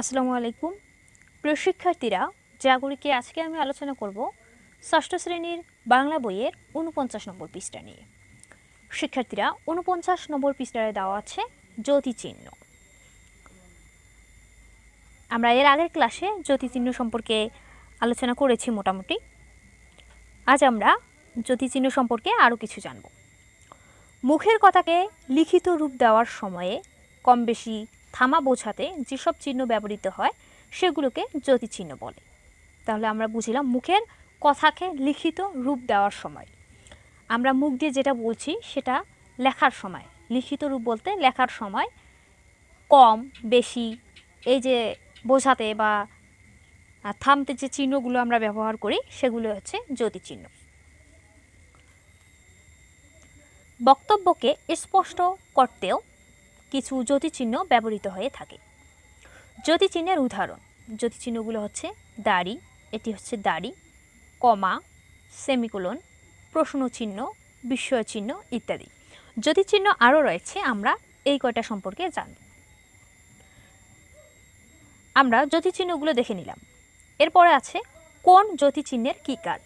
আসসালামু আলাইকুম। প্রিয় শিক্ষার্থীরা জাগরিকে আজকে আমি আলোচনা করব, ষষ্ঠ শ্রেণির বাংলা বইয়ের উনপঞ্চাশ নম্বর পৃষ্ঠা নিয়ে। শিক্ষার্থীরা উনপঞ্চাশ নম্বর পৃষ্ঠায় দেওয়া আছে জ্যোতিচিহ্ন। আমরা এর আগের ক্লাসে জ্যোতিচিহ্ন সম্পর্কে আলোচনা করেছি মোটামুটি। আজ আমরা জ্যোতিচিহ্ন সম্পর্কে আরও কিছু জানব। মুখের কথাকে লিখিত রূপ দেওয়ার সময়ে কম বেশি থামা বোঝাতে যেসব চিহ্ন ব্যবহৃত হয়, সেগুলোকে জ্যোতিচিহ্ন বলে। তাহলে আমরা বুঝিলাম মুখের কথাকে লিখিত রূপ দেওয়ার সময়। আমরা মুখ দিয়ে যেটা বলছি সেটা লেখার সময়, লিখিত রূপ বলতে লেখার সময় কম, বেশি, এই যে বোঝাতে বা থামতে যে চিহ্নগুলো আমরা ব্যবহার করি, সেগুলো হচ্ছে জ্যোতিচিহ্ন বক্তব্যকে স্পষ্ট করতেও কিছু জ্যোতিচিহ্ন ব্যবহৃত হয়ে থাকে। জ্যোতিচিহ্নের উদাহরণ, জ্যোতিচিহ্নগুলো হচ্ছে দাড়ি, এটি হচ্ছে দাড়ি, কমা, সেমিকোলন, প্রশ্নচিহ্ন বিস্ময় চিহ্ন ইত্যাদি। জ্যোতিচিহ্ন আরও রয়েছে, আমরা এই কয়টা সম্পর্কে জানব। আমরা জ্যোতিচিহ্নগুলো দেখে নিলাম। এরপরে আছে, কোন জ্যোতিচিহ্নের কী কাজ?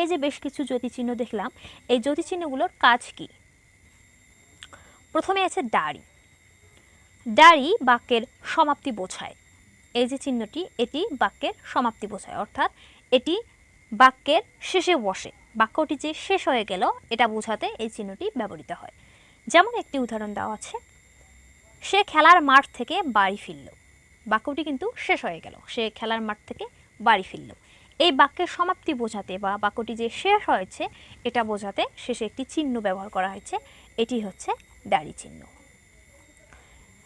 এই যে বেশ কিছু জ্যোতিচিহ্ন দেখলাম, এই জ্যোতিচিহ্নগুলোর কাজ কি? প্রথমে আছে দাড়ি। দাড়ি বাক্যের সমাপ্তি বোঝায়। এই যে চিহ্নটি, এটি বাক্যের সমাপ্তি বোঝায়, অর্থাৎ এটি বাক্যের শেষে বসে। বাক্যটি যে শেষ হয়ে গেল, এটা বোঝাতে এই চিহ্নটি ব্যবহৃত হয়। যেমন একটি উদাহরণ দেওয়া আছে, সে খেলার মাঠ থেকে বাড়ি ফিরল। বাক্যটি কিন্তু শেষ হয়ে গেল, সে খেলার মাঠ থেকে বাড়ি ফিরল। এই বাক্যের সমাপ্তি বোঝাতে বা বাক্যটি যে শেষ হয়েছে, এটা বোঝাতে শেষে একটি চিহ্ন ব্যবহার করা হয়েছে, এটি হচ্ছে দাড়ি চিহ্ন।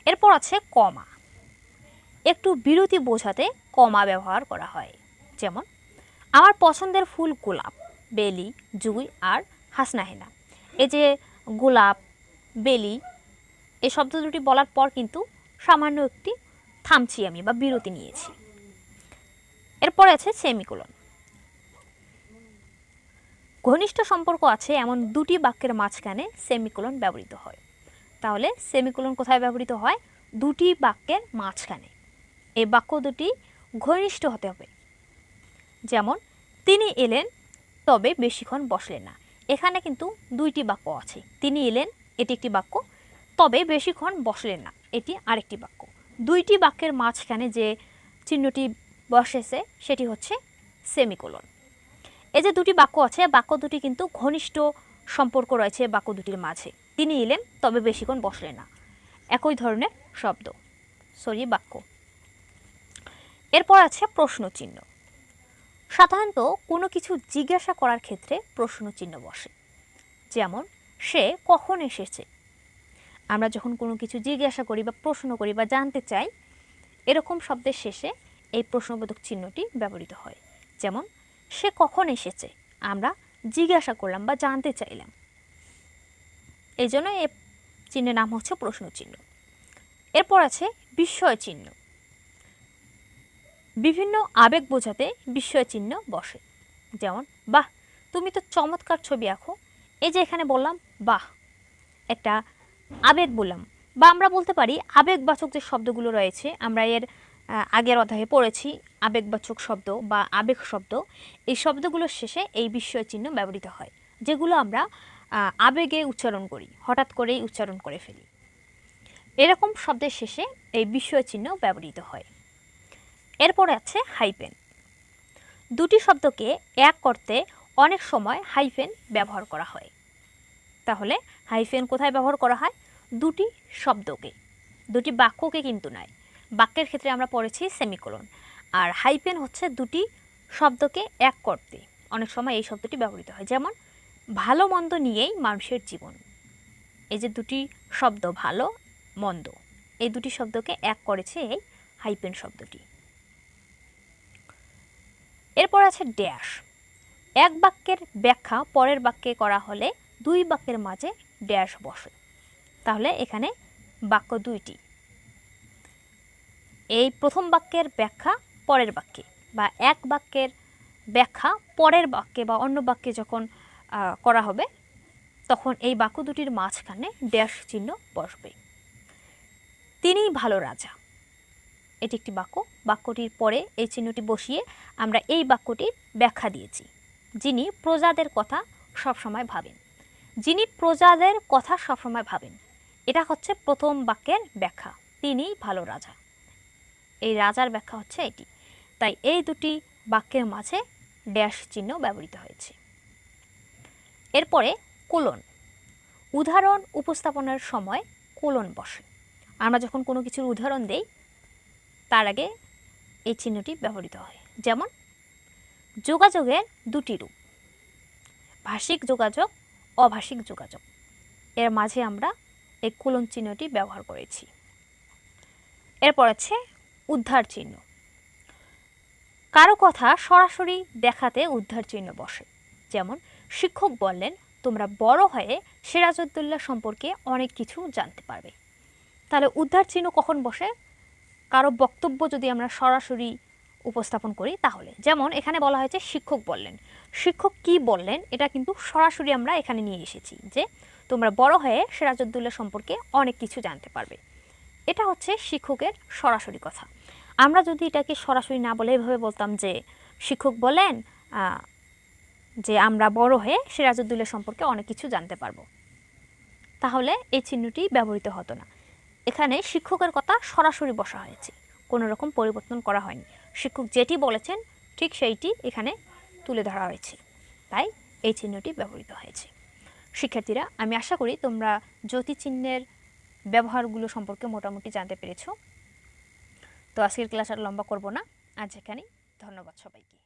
এরপর আছে কমা। একটু বিরতি বোঝাতে কমা ব্যবহার করা হয়। যেমন, আমার পছন্দের ফুল গোলাপ, বেলি, জুই আর হাসনাহেনা। এই যে গোলাপ, বেলি, এই শব্দ দুটি বলার পর কিন্তু সামান্য একটি থামছি আমি বা বিরতি নিয়েছি। এরপরে আছে সেমিকোলন। ঘনিষ্ঠ সম্পর্ক আছে এমন দুটি বাক্যের মাঝখানে সেমিকোলন ব্যবহৃত হয়। তাহলে সেমিকোলন কোথায় ব্যবহৃত হয়? দুটি বাক্যের মাঝখানে। এই বাক্য দুটি ঘনিষ্ঠ হতে হবে। যেমন, তিনি এলেন, তবে বেশিক্ষণ বসলেন না। এখানে কিন্তু দুইটি বাক্য আছে। তিনি এলেন, এটি একটি বাক্য, তবে বেশিক্ষণ বসলেন না। এটি আরেকটি বাক্য। দুইটি বাক্যের মাঝখানে যে চিহ্নটি বসেছে, সেটি হচ্ছে সেমিকোলন। এই যে দুটি বাক্য আছে, বাক্য দুটি কিন্তু ঘনিষ্ঠ সম্পর্ক রয়েছে বাক্য দুটির মাঝে। তিনি এলেন, তবে বেশিক্ষণ বসলেন না। একই ধরনের শব্দ, সরি, বাক্য। এরপর আছে প্রশ্ন চিহ্ন সাধারণত কোনো কিছু জিজ্ঞাসা করার ক্ষেত্রে প্রশ্ন চিহ্ন বসে। যেমন, সে কখন এসেছে? আমরা যখন কোনো কিছু জিজ্ঞাসা করি বা প্রশ্ন করি বা জানতে চাই, এরকম শব্দের শেষে এই প্রশ্নবোধক চিহ্নটি ব্যবহৃত হয়। যেমন, সে কখন এসেছে? আমরা জিজ্ঞাসা করলাম বা জানতে চাইলাম। এই জন্য এ চিহ্নের নাম হচ্ছে প্রশ্ন চিহ্ন এরপর আছে বিস্ময় চিহ্ন বিভিন্ন আবেগ বোঝাতে বিস্ময় চিহ্ন বসে। যেমন, বাহ, তুমি তো চমৎকার ছবি আঁকো। এই যে এখানে বললাম, বাহ। একটা আবেগ বললাম। বা আমরা বলতে পারি আবেগবাচক যে শব্দগুলো রয়েছে, আমরা এর আগের অধ্যায়ে পড়েছি, আবেগবাচক শব্দ বা আবেগ শব্দ। এই শব্দগুলোর শেষে এই বিস্ময় চিহ্ন ব্যবহৃত হয়, যেগুলো আমরা আবেগে উচ্চারণ করি, হঠাৎ করেই উচ্চারণ করে ফেলি। এরকম শব্দের শেষে এই বিস্ময় চিহ্ন ব্যবহৃত হয়। এরপরে আছে হাইপেন। দুটি শব্দকে এক করতে অনেক সময় হাইফেন ব্যবহার করা হয়। তাহলে হাইফেন কোথায় ব্যবহার করা হয়? দুটি শব্দকে, দুটি বাক্যকে কিন্তু নয়। বাক্যের ক্ষেত্রে আমরা পড়েছি সেমিকোলন। আর হাইফেন হচ্ছে দুটি শব্দকে এক করতে। অনেক সময় এই শব্দটি ব্যবহৃত হয়। যেমন ভালো মন্দ নিয়েই মানুষের জীবন। এই যে দুটি শব্দ, ভালো, মন্দ, এই দুটি শব্দকে এক করেছে এই হাইপেন শব্দটি। এরপর আছে ড্যাশ। এক বাক্যের ব্যাখ্যা পরের বাক্যে করা হলে দুই বাক্যের মাঝে ড্যাশ বসে। তাহলে এখানে বাক্য দুইটি। এই প্রথম বাক্যের ব্যাখ্যা পরের বাক্যে বা এক বাক্যের ব্যাখ্যা পরের বাক্যে বা অন্য বাক্যে যখন করা হবে, তখন এই বাক্য দুটির মাঝখানে ড্যাশ চিহ্ন বসবে। তিনিই ভালো রাজা। এটি একটি বাক্য বাক্যটির পরে এই চিহ্নটি বসিয়ে আমরা এই বাক্যটির ব্যাখ্যা দিয়েছি। যিনি প্রজাদের কথা সবসময় ভাবেন। যিনি প্রজাদের কথা সবসময় ভাবেন, এটা হচ্ছে প্রথম বাক্যের ব্যাখ্যা। তিনিই ভালো রাজা। এই রাজার ব্যাখ্যা হচ্ছে এটি। তাই এই দুটি বাক্যের মাঝে ড্যাশ চিহ্ন ব্যবহৃত হয়েছে। এরপরে কোলন। উদাহরণ উপস্থাপনের সময় কোলন বসে। আমরা যখন কোনো কিছুর উদাহরণ দেই, তার আগে এই চিহ্নটি ব্যবহৃত হয়। যেমন, যোগাযোগের দুটি রূপ। ভাষিক যোগাযোগ, অভাষিক যোগাযোগ। এর মাঝে আমরা এই কোলন চিহ্নটি ব্যবহার করেছি। এরপর আছে উদ্ধার চিহ্ন। কারও কথা সরাসরি দেখাতে উদ্ধার চিহ্ন বসে। যেমন শিক্ষক বললেন, তোমরা বড় হয়ে সিরাজউদ্দৌল্লা সম্পর্কে অনেক কিছু জানতে পারবে। তাহলে উদ্ধার চিহ্ন কখন বসে? কারও বক্তব্য যদি আমরা সরাসরি উপস্থাপন করি তাহলে। যেমন এখানে বলা হয়েছে, শিক্ষক বললেন। শিক্ষক কি বললেন, এটা কিন্তু সরাসরি আমরা এখানে নিয়ে এসেছি যে, তোমরা বড় হয়ে সিরাজউদ্দৌল্লা সম্পর্কে অনেক কিছু জানতে পারবে। এটা হচ্ছে শিক্ষকের সরাসরি কথা। আমরা যদি এটাকে সরাসরি না বলে এভাবে বলতাম যে, শিক্ষক বলেন যে আমরা বড় হয়ে সিরাজউদ্দৌলা সম্পর্কে অনেক কিছু জানতে পারব। তাহলে এই চিহ্নটি ব্যবহৃত হতো না। এখানে শিক্ষকের কথা সরাসরি বসা হয়েছে। কোনো রকম পরিবর্তন করা হয়নি। শিক্ষক যেটি বলেছেন, ঠিক সেইটি এখানে তুলে ধরা হয়েছে। তাই এই চিহ্নটি ব্যবহৃত হয়েছে। শিক্ষার্থীরা, আমি আশা করি তোমরা জ্যোতি চিহ্নের ব্যবহারগুলো সম্পর্কে মোটামুটি জানতে পেরেছ। তো আজকের ক্লাস আর লম্বা করব না। আজ এখানেই। ধন্যবাদ সবাইকে।